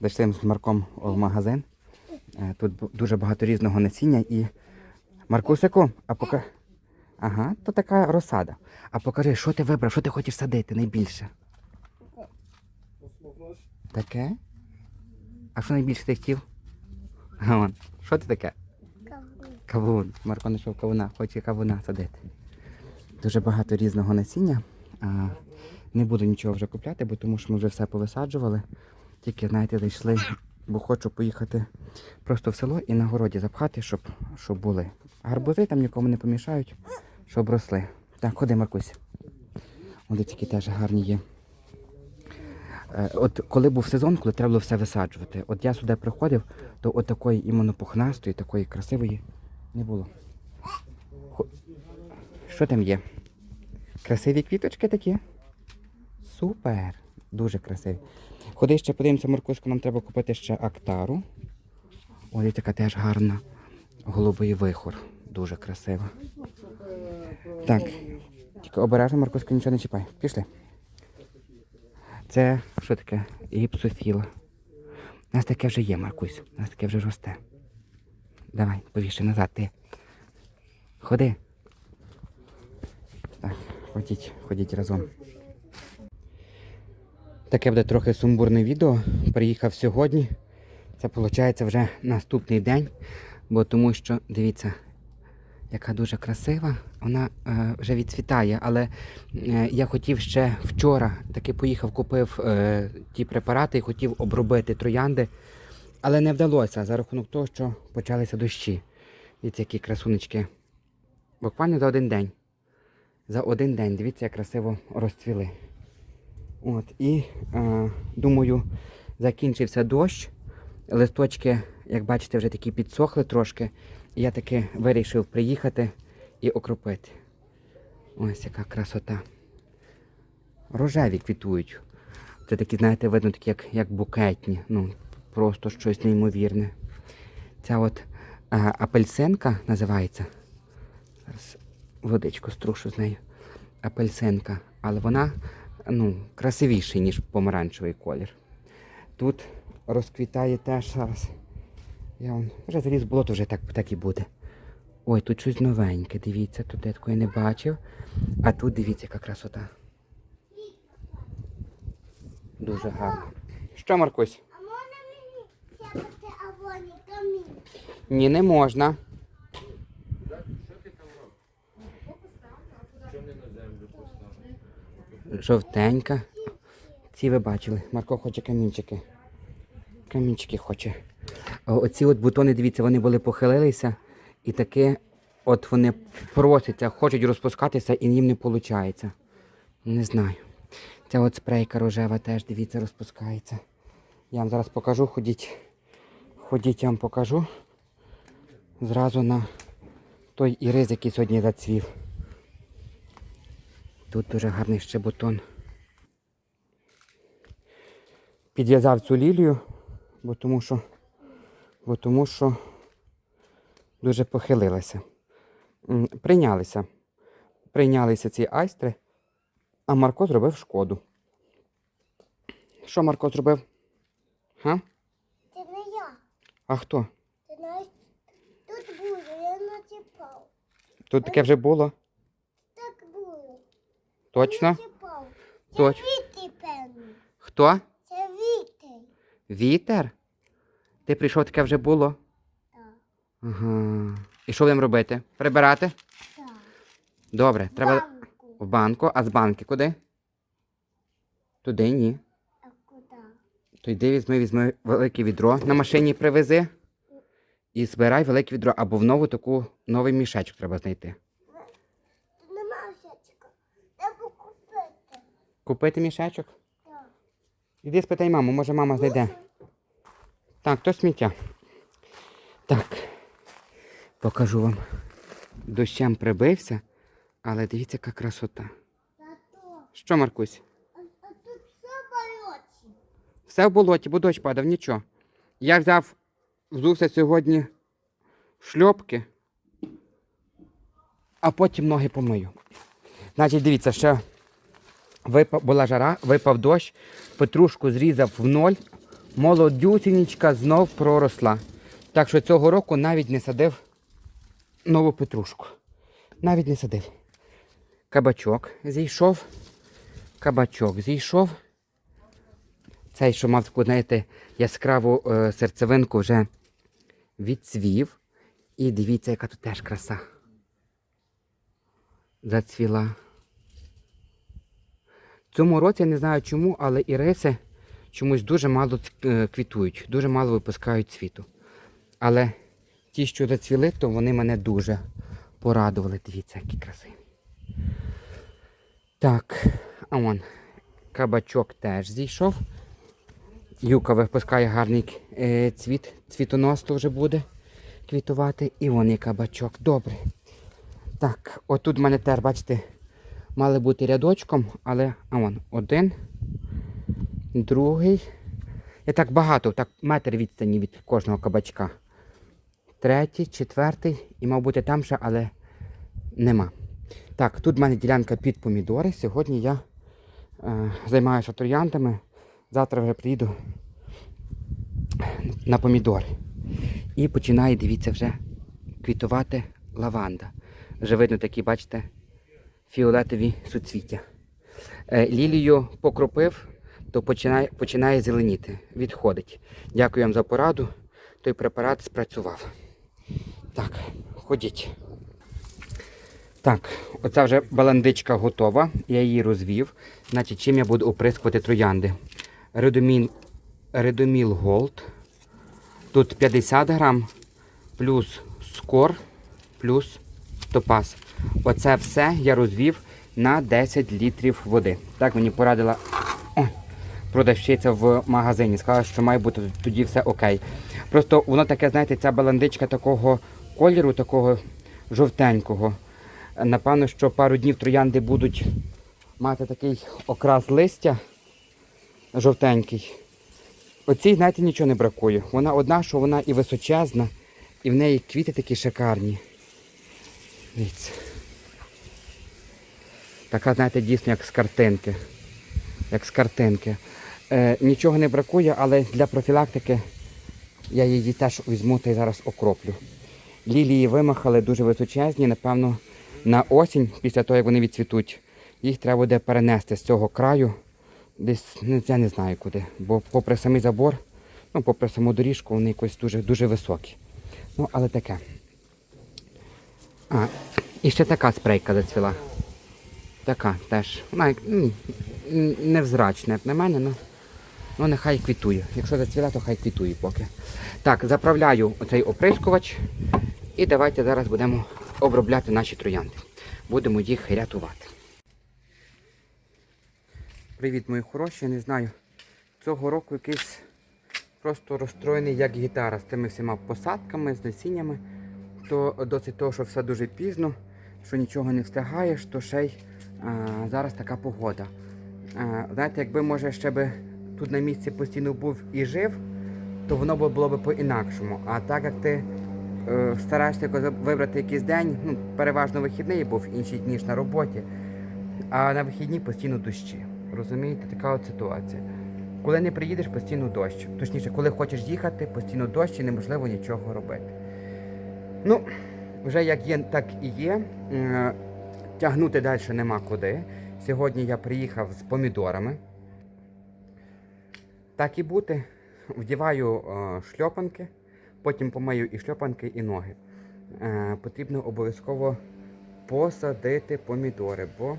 Зайшли з Марком в магазин. Е, Тут дуже багато різного насіння і. Маркусику, а пока. Ага, то така розсада. А покажи, що ти вибрав, що ти хочеш садити найбільше? Таке? А що найбільше ти хотів? А що ти таке? Кавун. Марко знайшов кавуна, хоче кавуна садити. Дуже багато різного насіння. А, не буду нічого вже купляти, бо тому що ми вже все повисаджували. Тільки, знаєте, зайшли, бо хочу поїхати просто в село і на городі запхати, щоб, щоб були. Гарбузи там нікому не помішають, щоб росли. Так, ходи, Маркусь. Вони такі теж гарні є. Е, От коли був сезон, коли треба було все висаджувати. От я сюди приходив, то от такої іменно пухнастої, такої красивої не було. Що там є? Красиві квіточки такі? Супер! Дуже красиві. Ходи ще подивимося, Маркуську, нам треба купити ще актару. Ой, така теж гарна. Голубий вихор. Дуже красива. Так. Тільки обережно, Маркуська, нічого не чіпай. Пішли. Це що таке? Гіпсофіла. У нас таке вже є, Маркусь. У нас таке вже росте. Давай, повіше назад ти. Ходи. Так, ходіть, ходіть разом. Таке буде трохи сумбурне відео. Приїхав сьогодні. Це виходить вже наступний день, бо тому що, дивіться, яка дуже красива. Вона е, вже відцвітає, але е, я хотів ще вчора таки поїхав, купив е, ті препарати і хотів обробити троянди, але не вдалося за рахунок того, що почалися дощі. Дивіться, які красунечки. Буквально за один день. За один день, дивіться, як красиво розцвіли. От, і е, думаю, закінчився дощ. Листочки, як бачите, вже такі підсохли трошки. І я таки вирішив приїхати і окропити. Ось яка красота. Рожеві квітують. Це такі, знаєте, видно, такі, як, як букетні. Ну, просто щось неймовірне. Ця от е, апельсинка називається. Зараз водичку струшу з нею. Апельсинка. Але вона ну, красивіший, ніж помаранчевий колір. Тут розквітає теж зараз. Я вон, вже заліз болото, вже так, так і буде. Ой, тут щось новеньке, дивіться, тут я такої не бачив. А тут дивіться, яка красота. Дуже гарно. Що, Маркусь? А можна мені сяпати або не камінь? Ні, не можна. Жовтенька. Ці ви бачили. Марко хоче камінчики. Камінчики хоче. Оці от бутони, дивіться, вони були похилилися. І таки от вони просяться, хочуть розпускатися і їм не виходить. Не знаю. Ця от спрейка рожева теж, дивіться, розпускається. Я вам зараз покажу, ходіть. Ходіть, я вам покажу. Зразу на той ірис, який сьогодні зацвів. Тут дуже гарний ще бутон. Підв'язав цю лілію, бо тому що, бо тому що дуже похилилася. Прийнялися. Прийнялися ці айстри, а Марко зробив шкоду. Що Марко зробив? Га? Це не я. А хто? Ти знаєш, тут буде, я начіпав. Тут таке вже було? Точно? Це Точ. вітер, певно. Хто? Це вітер. Вітер? Ти прийшов, таке вже було? Так, Ага. І що будемо робити? Прибирати? так. Добре, треба Банку. в банку, а з банки куди? Туди ні. А куди? То йди візьми, візьми велике відро на машині привези і збирай велике відро, або в нову таку новий мішечок треба знайти. Тут нема сячка. Треба купити. Мішечок? Так. Іди спитай маму, може мама знайде. Так, то сміття. Так. Покажу вам. Дощем прибився, але дивіться, яка красота. Що, Маркусь? а, а тут все болоті. Все в болоті, бо дощ падав, нічого. Я взяв, взувся сьогодні в шльопки, а потім ноги помию. Значить, дивіться, ще випав, була жара, випав дощ, петрушку зрізав в ноль, молодюсінічка знов проросла. Так що цього року навіть не садив нову петрушку. Навіть не садив. Кабачок зійшов. Кабачок зійшов. Цей, що мав таку, знаєте, яскраву е, серцевинку, вже відцвів. І дивіться, яка тут теж краса. Зацвіла. Цьому році я не знаю чому, але іриси чомусь дуже мало е, квітують, дуже мало випускають цвіту. Але ті, що зацвіли, то вони мене дуже порадували. Дивіться, які красиві. Так, а вон, кабачок теж зійшов. Юка випускає гарний е, цвіт, цвітонос то вже буде квітувати. І вон є кабачок. Добре. Так, отут в мене теж, бачите, мали бути рядочком, але а вон, один, другий. І так багато, так метр відстані від кожного кабачка. Третій, четвертий і, мав бути там ще, але нема. Так, тут в мене ділянка під помідори. Сьогодні я е, займаюся трояндами. Завтра вже приїду на помідори. І починає, дивіться, вже квітувати лаванда. Вже видно такі, бачите, фіолетові суцвіття. Е, лілію покропив, то починає, починає зеленіти, відходить. Дякую вам за пораду. Той препарат спрацював. Так, ходіть. Так, оця вже баландичка готова. Я її розвів. Значить, чим я буду оприскувати троянди? Редомін, Редоміл Голд. Тут 50 грам, плюс скор, плюс топаз. Оце все я розвів на 10 літрів води. Так мені порадила о, продавщиця в магазині. Сказала, що має бути тоді все окей. Просто воно таке, знаєте, ця баландичка такого кольору, такого жовтенького. Напевно, що пару днів троянди будуть мати такий окрас листя жовтенький. Оцій, знаєте, нічого не бракує. Вона одна, що вона і височезна, і в неї квіти такі шикарні. Дивіться. Така, знаєте, дійсно як з картинки. Як з картинки. Е, нічого не бракує, але для профілактики я її теж візьму та й зараз окроплю. Лілії вимахали дуже височезні, напевно, на осінь, після того, як вони відцвітуть, їх треба буде перенести з цього краю. Десь, ну, я не знаю куди. Бо попри самий забор, ну, попри саму доріжку, вони якось дуже, дуже високі. Ну, але таке. А, і ще така спрейка зацвіла. Така теж. Вона невзрачна, як на мене, ну, ну нехай квітує. Якщо зацвіла, то хай квітує поки. Так, заправляю оцей оприскувач. І давайте зараз будемо обробляти наші троянди. Будемо їх рятувати. Привіт, мої хороші. Я не знаю. Цього року якийсь просто розстроєний як гітара з тими всіма посадками, з насіннями. То досить того, що все дуже пізно, що нічого не встигаєш, то ще й а, зараз така погода. А, знаєте, якби може ще би тут на місці постійно був і жив, то воно б було б по-інакшому. А так як ти е, стараєшся вибрати якийсь день, ну, переважно вихідний був, інші дні ж на роботі, а на вихідні постійно дощі. Розумієте, така от ситуація. Коли не приїдеш, постійно дощ. Точніше, коли хочеш їхати, постійно дощ і неможливо нічого робити. Ну, вже як є, так і є. Е, Тягнути далі нема куди. Сьогодні я приїхав з помідорами. Так і бути. Вдіваю е, шльопанки, потім помию і шльопанки, і ноги. Е, потрібно обов'язково посадити помідори, бо,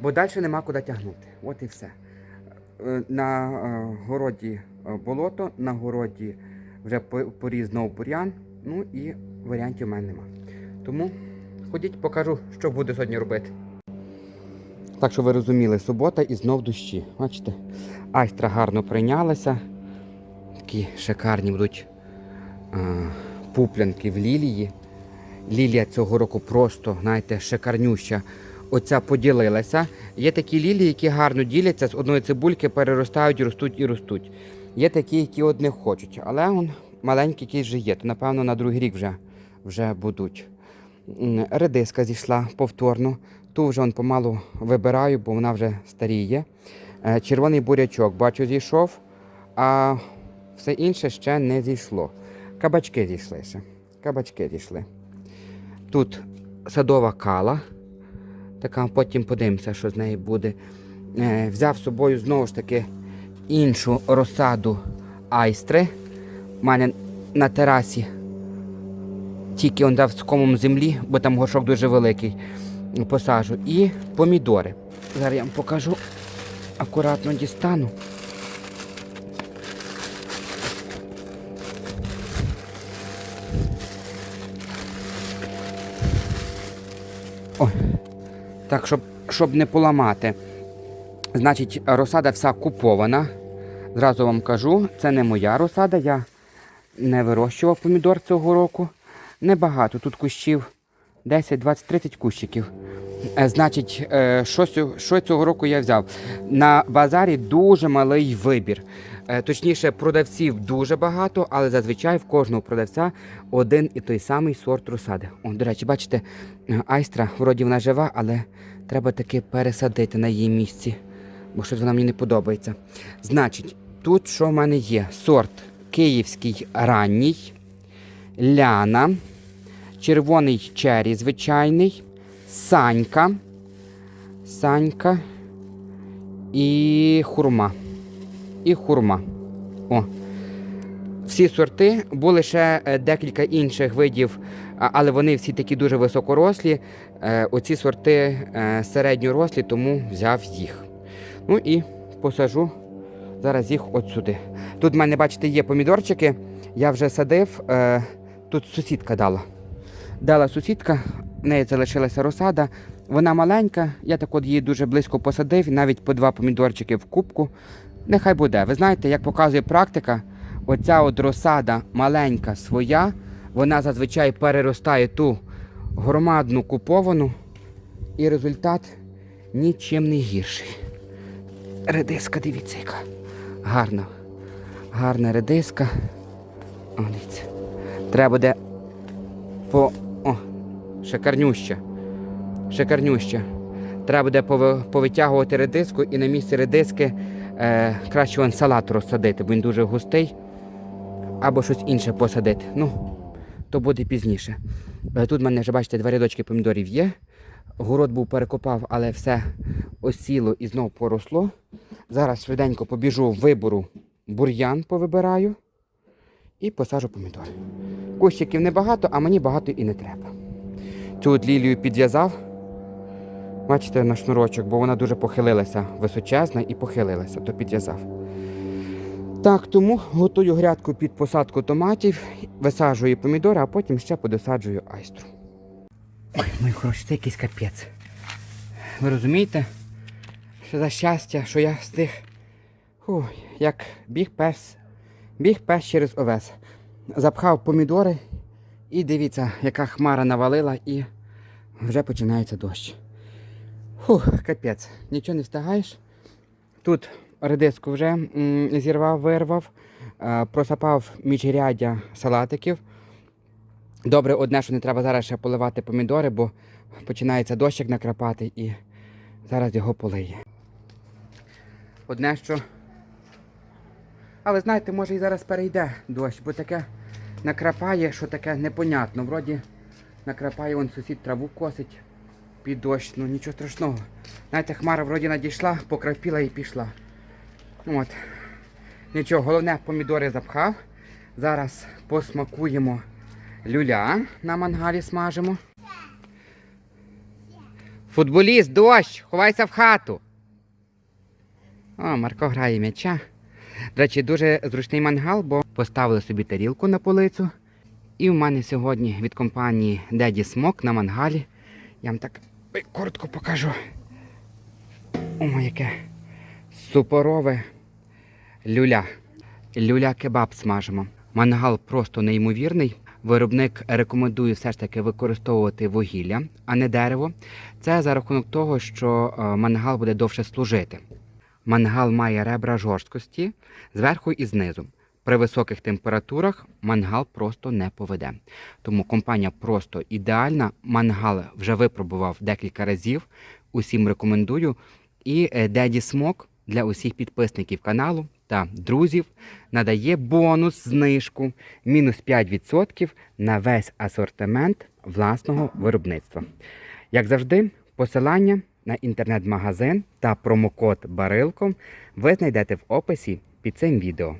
бо далі нема куди тягнути. От і все. На городі болото, на городі вже по- поріз знову бур'ян, ну і варіантів у мене нема. Тому ходіть, покажу, що буду сьогодні робити. Так що ви розуміли, субота і знов дощі. Бачите, айстра гарно прийнялася. Такі шикарні будуть а, пуплянки в лілії. Лілія цього року просто, знаєте, шикарнюща. Оця поділилася. Є такі лілії, які гарно діляться, з одної цибульки переростають, ростуть і ростуть. Є такі, які не хочуть. Але он маленький якийсь вже є, то напевно на другий рік вже, вже будуть. Редиска зійшла повторно. Ту вже он помалу вибираю, бо вона вже старіє. Е, Червоний бурячок, бачу, зійшов. а все інше ще не зійшло. Кабачки зійшли ще. Кабачки зійшли. Тут садова кала. Така, потім подивимося, що з неї буде. Е, взяв з собою знову ж таки іншу розсаду айстри. Мене на терасі тільки он дав з комом землі, бо там горшок дуже великий. Посажу. І помідори. Зараз я вам покажу. Акуратно дістану. Ой. Так, щоб, щоб не поламати. Значить, розсада вся купована. Зразу вам кажу, це не моя розсада, я не вирощував помідор цього року. Небагато. Тут кущів 10, 20, 30 кущиків. Е, Значить, е, що, що цього року я взяв? На базарі дуже малий вибір. Е, Точніше, продавців дуже багато, але зазвичай в кожного продавця один і той самий сорт розсади. О, до речі, бачите, айстра, вроді вона жива, але треба таки пересадити на її місці, бо щось вона мені не подобається. Значить, тут що в мене є? Сорт київський ранній, ляна, червоний чері звичайний, санька, санька і хурма. І хурма. О. Всі сорти, були ще е, декілька інших видів, але вони всі такі дуже високорослі. Е, Оці сорти е, середньорослі, тому взяв їх. Ну і посажу зараз їх от сюди. Тут в мене, бачите, є помідорчики. Я вже садив. е, Тут сусідка дала. Дала сусідка, в неї залишилася розсада. Вона маленька, я так от її дуже близько посадив, навіть по два помідорчики в кубку. Нехай буде. Ви знаєте, як показує практика, оця от розсада маленька своя, вона зазвичай переростає ту громадну куповану, і результат нічим не гірший. Редиска, дивіться, яка гарна. Гарна редиска. О, дивіться. Треба буде по. О, шикарнюща. Шикарнюща. Треба буде повитягувати редиску і на місці редиски е, краще вон салат розсадити, бо він дуже густий. Або щось інше посадити. Ну, то буде пізніше. Е, Тут в мене вже, бачите, два рядочки помідорів є. Город був перекопав, але все осіло і знов поросло. Зараз швиденько побіжу вибору бур'ян повибираю і посажу помідори. Кущиків небагато, а мені багато і не треба. Цю от лілію підв'язав. Бачите, на шнурочок, бо вона дуже похилилася, височезна і похилилася, то підв'язав. Так, тому готую грядку під посадку томатів, висаджую помідори, а потім ще подосаджую айстру. Ой, мої хороші, це якийсь капець. Ви розумієте, що за щастя, що я встиг. Фу, як біг пес, біг пес через овес. Запхав помідори і дивіться, яка хмара навалила і вже починається дощ. Фух, капець, нічого не встигаєш. Тут редиску вже зірвав, вирвав, е, просапав міжряддя салатиків. Добре, одне, що не треба зараз ще поливати помідори, бо починається дощик накрапати і зараз його полиє. Одне, що. Але знаєте, може і зараз перейде дощ, бо таке накрапає, що таке непонятно. Вроді накрапає вон сусід траву косить під дощ, ну нічого страшного. Знаєте, хмара вроді надійшла, покрапіла і пішла. От. Нічого, головне, помідори запхав. Зараз посмакуємо люля на мангалі смажимо. Футболіст, дощ, ховайся в хату. О, Марко грає м'яча. До речі, дуже зручний мангал, бо поставили собі тарілку на полицю. І в мене сьогодні від компанії Daddy Smoke на мангалі. Я вам так коротко покажу. О, яке супорове люля. Люля кебаб смажимо. Мангал просто неймовірний. Виробник рекомендує все ж таки використовувати вугілля, а не дерево. Це за рахунок того, що е, мангал буде довше служити. Мангал має ребра жорсткості зверху і знизу. При високих температурах мангал просто не поведе. Тому компанія просто ідеальна. Мангал вже випробував декілька разів. Усім рекомендую. І Daddy Smoke для усіх підписників каналу та друзів надає бонус знижку мінус 5% на весь асортимент власного виробництва. Як завжди, посилання на інтернет-магазин та промокод Барилко ви знайдете в описі під цим відео.